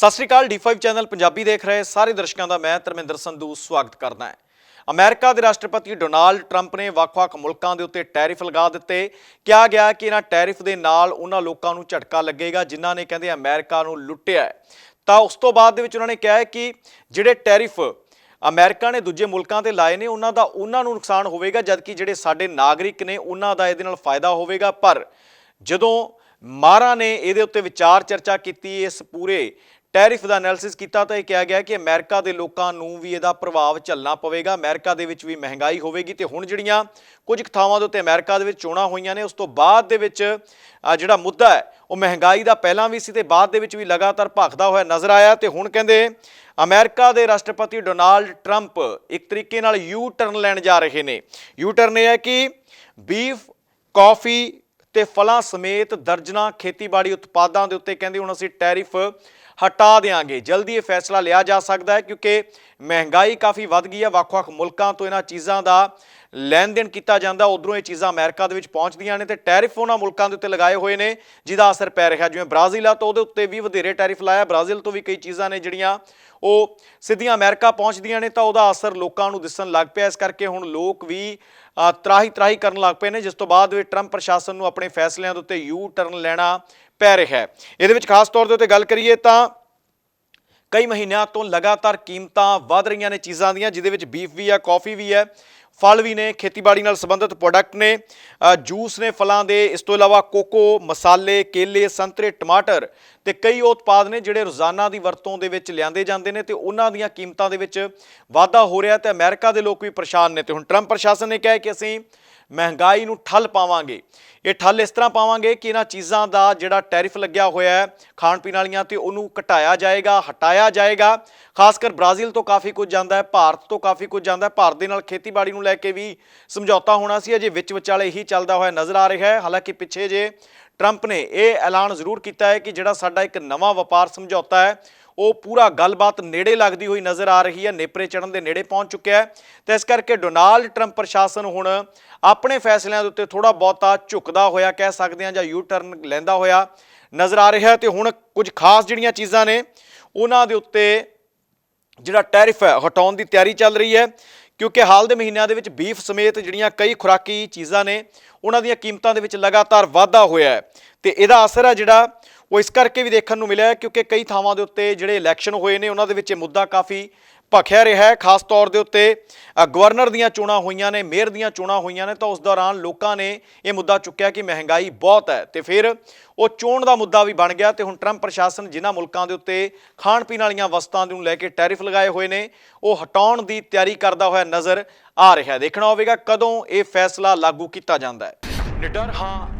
ਸਤਿ ਸ਼੍ਰੀ ਅਕਾਲ D5 channel Punjabi ਦੇਖ ਰਹੇ ਸਾਰੇ ਦਰਸ਼ਕਾਂ ਦਾ ਮੈਂ ਧਰਮਿੰਦਰ ਸੰਧੂ ਸਵਾਗਤ ਕਰਦਾ ਹਾਂ। ਅਮਰੀਕਾ ਦੇ ਰਾਸ਼ਟਰਪਤੀ ਡੋਨਾਲਡ ਟਰੰਪ ਨੇ ਵੱਖ-ਵੱਖ ਮੁਲਕਾਂ ਦੇ ਉੱਤੇ ਟੈਰਿਫ ਲਗਾ ਦਿੱਤੇ। ਕਿਹਾ ਗਿਆ ਕਿ ਇਹਨਾਂ ਟੈਰਿਫ ਦੇ ਨਾਲ ਉਹਨਾਂ ਲੋਕਾਂ ਨੂੰ ਝਟਕਾ ਲੱਗੇਗਾ ਜਿਨ੍ਹਾਂ ਨੇ ਕਹਿੰਦੇ ਅਮਰੀਕਾ ਨੂੰ ਲੁੱਟਿਆ ਤਾਂ ਉਸ ਤੋਂ ਬਾਅਦ ਦੇ ਵਿੱਚ ਉਹਨਾਂ ਨੇ ਕਿਹਾ ਕਿ ਜਿਹੜੇ ਟੈਰਿਫ ਅਮਰੀਕਾ ਨੇ ਦੂਜੇ ਮੁਲਕਾਂ ਤੇ ਲਾਏ ਨੇ, ਉਹਨਾਂ ਦਾ ਉਹਨਾਂ ਨੂੰ ਨੁਕਸਾਨ ਹੋਵੇਗਾ, ਜਦਕਿ ਜਿਹੜੇ ਸਾਡੇ ਨਾਗਰਿਕ ਨੇ, ਉਹਨਾਂ ਦਾ ਇਹਦੇ ਨਾਲ ਫਾਇਦਾ ਹੋਵੇਗਾ। ਪਰ ਜਦੋਂ ਮਾਰਾ ਨੇ ਇਹਦੇ ਉੱਤੇ ਵਿਚਾਰ ਚਰਚਾ ਕੀਤੀ, ਇਸ ਪੂਰੇ ਟੈਰਿਫ ਦਾ ਐਨਾਲਿਸਿਸ ਕੀਤਾ ਤਾਂ ਇਹ ਕਿਹਾ ਗਿਆ ਕਿ ਅਮਰੀਕਾ ਦੇ ਲੋਕਾਂ ਨੂੰ ਵੀ ਇਹਦਾ ਪ੍ਰਭਾਵ ਝੱਲਣਾ ਪਵੇਗਾ। ਅਮਰੀਕਾ ਦੇ ਵਿੱਚ ਵੀ ਮਹਿੰਗਾਈ ਹੋਵੇਗੀ ਤੇ ਹੁਣ ਜਿਹੜੀਆਂ ਕੁਝ ਕੁ ਥਾਵਾਂ ਦੇ ਉੱਤੇ ਅਮਰੀਕਾ ਦੇ ਵਿੱਚ ਚੋਣਾਂ ਹੋਈਆਂ ਨੇ, ਉਸ ਤੋਂ ਬਾਅਦ ਦੇ ਵਿੱਚ ਜਿਹੜਾ ਮੁੱਦਾ ਹੈ, ਉਹ ਮਹਿੰਗਾਈ ਦਾ ਪਹਿਲਾਂ ਵੀ ਸੀ ਤੇ ਬਾਅਦ ਦੇ ਵਿੱਚ ਵੀ ਲਗਾਤਾਰ ਭਖਦਾ ਹੋਇਆ ਨਜ਼ਰ ਆਇਆ ਤੇ ਹੁਣ ਕਹਿੰਦੇ ਅਮਰੀਕਾ ਦੇ ਰਾਸ਼ਟਰਪਤੀ ਡੋਨਾਲਡ ਟਰੰਪ ਇੱਕ ਤਰੀਕੇ ਨਾਲ ਯੂ ਟਰਨ ਲੈਣ ਜਾ ਰਹੇ ਨੇ। ਯੂ ਟਰਨ ਇਹ ਹੈ ਕਿ ਬੀਫ, ਕਾਫੀ ਤੇ ਫਲਾਂ ਸਮੇਤ ਦਰਜਨਾ ਖੇਤੀਬਾੜੀ ਉਤਪਾਦਾਂ ਦੇ ਉੱਤੇ ਕਹਿੰਦੇ ਹੁਣ ਅਸੀਂ ਟੈਰਿਫ ਹਟਾ ਦੇਾਂਗੇ ਜਲਦੀ ਇਹ ਫੈਸਲਾ ਲਿਆ ਜਾ ਸਕਦਾ ਹੈ ਕਿਉਂਕਿ ਮਹਿੰਗਾਈ ਕਾਫੀ ਵੱਧ ਗਈ ਹੈ। ਵੱਖ-ਵੱਖ ਮੁਲਕਾਂ ਤੋਂ ਇਹਨਾਂ ਚੀਜ਼ਾਂ ਦਾ ਲੈਣ ਦੇਣ ਕੀਤਾ ਜਾਂਦਾ, ਉਧਰੋਂ ਇਹ ਚੀਜ਼ਾਂ ਅਮਰੀਕਾ ਦੇ ਵਿੱਚ ਪਹੁੰਚਦੀਆਂ ਨੇ ਤੇ ਟੈਰਿਫ ਉਹਨਾਂ ਮੁਲਕਾਂ ਦੇ ਉੱਤੇ ਲਗਾਏ ਹੋਏ ਨੇ, ਜਿਹਦਾ ਅਸਰ ਪੈ ਰਿਹਾ, ਜਿਵੇਂ ਬ੍ਰਾਜ਼ੀਲ ਆ, ਤਾਂ ਉਹਦੇ ਉੱਤੇ ਵੀ ਵਧੇਰੇ ਟੈਰਿਫ ਲਾਇਆ। ਬ੍ਰਾਜ਼ੀਲ ਤੋਂ ਵੀ ਕਈ ਚੀਜ਼ਾਂ ਨੇ ਜਿਹੜੀਆਂ ਉਹ ਸਿੱਧੀਆਂ ਅਮਰੀਕਾ ਪਹੁੰਚਦੀਆਂ ਨੇ, ਤਾਂ ਉਹਦਾ ਅਸਰ ਲੋਕਾਂ ਨੂੰ ਦਿਸਣ ਲੱਗ ਪਿਆ। ਇਸ ਕਰਕੇ ਹੁਣ ਲੋਕ ਵੀ ਤਰਾਹੀ ਤਰਾਹੀ ਕਰਨ ਲੱਗ ਪਏ ਨੇ, ਜਿਸ ਤੋਂ ਬਾਅਦ ਵੀ ਟਰੰਪ ਪ੍ਰਸ਼ਾਸਨ ਨੂੰ ਆਪਣੇ ਫੈਸਲਿਆਂ ਦੇ ਉੱਤੇ ਯੂ ਟਰਨ ਲੈਣਾ ਪੈ ਰਿਹਾ ਹੈ। ਇਹਦੇ ਵਿੱਚ ਖਾਸ ਤੌਰ ਦੇ ਉੱਤੇ ਗੱਲ ਕਰੀਏ ਤਾਂ ਕਈ ਮਹੀਨਿਆਂ ਤੋਂ ਲਗਾਤਾਰ ਕੀਮਤਾਂ ਵਧ ਰਹੀਆਂ ਨੇ ਚੀਜ਼ਾਂ ਦੀਆਂ, ਜਿਹਦੇ ਵਿੱਚ ਬੀਫ ਵੀ ਹੈ, ਕਾਫੀ ਵੀ ਹੈ, ਫਲ ਵੀ ਨੇ, ਖੇਤੀਬਾੜੀ ਨਾਲ ਸੰਬੰਧਿਤ ਪ੍ਰੋਡਕਟ ਨੇ ਜੂਸ ਨੇ ਫਲਾਂ ਦੇ, ਇਸ ਤੋਂ ਇਲਾਵਾ ਕੋਕੋ ਮਸਾਲੇ, ਕੇਲੇ, ਸੰਤਰੇ, ਟਮਾਟਰ ਤੇ ਕਈ ਉਹ ਉਤਪਾਦ ਨੇ ਜਿਹੜੇ ਰੋਜ਼ਾਨਾ ਦੀ ਵਰਤੋਂ ਦੇ ਵਿੱਚ ਲਿਆਂਦੇ ਜਾਂਦੇ ਨੇ ਤੇ ਉਹਨਾਂ ਦੀਆਂ ਕੀਮਤਾਂ ਦੇ ਵਿੱਚ ਵਾਧਾ ਹੋ ਰਿਹਾ ਤੇ ਅਮਰੀਕਾ ਦੇ ਲੋਕ ਵੀ ਪਰੇਸ਼ਾਨ ਨੇ ਤੇ ਹੁਣ ਟਰੰਪ ਪ੍ਰਸ਼ਾਸਨ ਨੇ ਕਿਹਾ ਕਿ ਅਸੀਂ ਮਹਿੰਗਾਈ ਨੂੰ ਠੱਲ ਪਾਵਾਂਗੇ। ਇਹ ਠੱਲ ਇਸ ਤਰ੍ਹਾਂ ਪਾਵਾਂਗੇ ਕਿ ਇਹਨਾਂ ਚੀਜ਼ਾਂ ਦਾ ਜਿਹੜਾ ਟੈਰਿਫ ਲੱਗਿਆ ਹੋਇਆ ਹੈ, ਖਾਣ ਪੀਣ ਵਾਲੀਆਂ, ਤੇ ਉਹਨੂੰ ਘਟਾਇਆ ਜਾਏਗਾ, ਹਟਾਇਆ ਜਾਏਗਾ। ਖਾਸ ਕਰ ਬ੍ਰਾਜ਼ੀਲ ਤੋਂ ਕਾਫੀ ਕੁਝ ਜਾਂਦਾ ਹੈ, ਭਾਰਤ ਤੋਂ ਕਾਫੀ ਕੁਝ ਜਾਂਦਾ ਹੈ। ਭਾਰਤ ਦੇ ਨਾਲ ਖੇਤੀਬਾੜੀ ਨੂੰ ਲੈ ਕੇ ਵੀ ਸਮਝੌਤਾ ਹੋਣਾ ਸੀ, ਅਜੇ ਵਿੱਚ ਵਿਚਾਲੇ ਹੀ ਚੱਲਦਾ ਹੋਇਆ ਨਜ਼ਰ ਆ ਰਿਹਾ ਹੈ। ਹਾਲਾਂਕਿ ਪਿੱਛੇ ਜੇ ਟਰੰਪ ਨੇ ਇਹ ਐਲਾਨ ਜ਼ਰੂਰ ਕੀਤਾ ਹੈ ਕਿ ਜਿਹੜਾ ਸਾਡਾ ਇੱਕ ਨਵਾਂ ਵਪਾਰ ਸਮਝੌਤਾ ਹੈ ਉਹ ਪੂਰਾ ਗੱਲਬਾਤ ਨੇੜੇ ਲੱਗਦੀ ਹੋਈ ਨਜ਼ਰ ਆ ਰਹੀ ਹੈ, ਨੇਪਰੇ ਚੜਨ ਦੇ ਨੇੜੇ ਪਹੁੰਚ ਚੁੱਕਿਆ ਹੈ। ਤੇ ਇਸ ਕਰਕੇ ਡੋਨਾਲਡ ਟਰੰਪ ਪ੍ਰਸ਼ਾਸਨ ਹੁਣ ਆਪਣੇ ਫੈਸਲਿਆਂ ਦੇ ਉੱਤੇ ਥੋੜਾ ਬਹੁਤਾ ਝੁਕਦਾ ਹੋਇਆ ਕਹਿ ਸਕਦੇ ਹਾਂ ਜਾਂ ਯੂ ਟਰਨ ਲੈਂਦਾ ਹੋਇਆ ਨਜ਼ਰ ਆ ਰਿਹਾ ਹੈ। ਤੇ ਹੁਣ ਕੁਝ ਖਾਸ ਜਿਹੜੀਆਂ ਚੀਜ਼ਾਂ ਨੇ, ਉਹਨਾਂ ਦੇ ਉੱਤੇ ਜਿਹੜਾ ਟੈਰਿਫ ਹੈ, ਹਟਾਉਣ ਦੀ ਤਿਆਰੀ ਚੱਲ ਰਹੀ ਹੈ। ਕਿਉਂਕਿ ਹਾਲ ਦੇ ਮਹੀਨਿਆਂ ਦੇ ਵਿੱਚ ਬੀਫ ਸਮੇਤ ਜਿਹੜੀਆਂ ਕਈ ਖੁਰਾਕੀ ਚੀਜ਼ਾਂ ਨੇ, ਉਹਨਾਂ ਦੀਆਂ ਕੀਮਤਾਂ ਦੇ ਵਿੱਚ ਲਗਾਤਾਰ ਵਾਧਾ ਹੋਇਆ ਹੈ। ਤੇ ਇਹਦਾ ਅਸਰ ਹੈ ਜਿਹੜਾ ਉਹ ਇਸ ਕਰਕੇ ਵੀ ਦੇਖਣ ਨੂੰ ਮਿਲਿਆ ਕਿਉਂਕਿ ਕਈ ਥਾਵਾਂ ਦੇ ਉੱਤੇ ਜਿਹੜੇ ਇਲੈਕਸ਼ਨ ਹੋਏ ਨੇ, ਉਹਨਾਂ ਦੇ ਵਿੱਚ ਇਹ ਮੁੱਦਾ ਕਾਫੀ ਭਖਿਆ ਰਿਹਾ ਹੈ। ਖਾਸ ਤੌਰ ਦੇ ਉੱਤੇ ਗਵਰਨਰ ਦੀਆਂ ਚੋਣਾਂ ਹੋਈਆਂ ਨੇ, ਮੇਅਰ ਦੀਆਂ ਚੋਣਾਂ ਹੋਈਆਂ ਨੇ, ਤਾਂ ਉਸ ਦੌਰਾਨ ਲੋਕਾਂ ਨੇ ਇਹ ਮੁੱਦਾ ਚੁੱਕਿਆ ਕਿ ਮਹਿੰਗਾਈ ਬਹੁਤ ਹੈ ਤੇ ਫਿਰ ਉਹ ਚੋਣ ਦਾ ਮੁੱਦਾ ਵੀ ਬਣ ਗਿਆ ਤੇ ਹੁਣ ਟਰੰਪ ਪ੍ਰਸ਼ਾਸਨ ਜਿਨ੍ਹਾਂ ਮੁਲਕਾਂ ਦੇ ਉੱਤੇ ਖਾਣ ਪੀਣ ਵਾਲੀਆਂ ਵਸਤਾਂ ਨੂੰ ਲੈ ਕੇ ਟੈਰਿਫ ਲਗਾਏ ਹੋਏ ਨੇ, ਉਹ ਹਟਾਉਣ ਦੀ ਤਿਆਰੀ ਕਰਦਾ ਹੋਇਆ ਨਜ਼ਰ ਆ ਰਿਹਾ ਦੇਖਣਾ ਹੋਵੇਗਾ ਕਦੋਂ ਇਹ ਫੈਸਲਾ ਲਾਗੂ ਕੀਤਾ ਜਾਂਦਾ ਹੈ। ਨਿਡਰ ਹਾਂ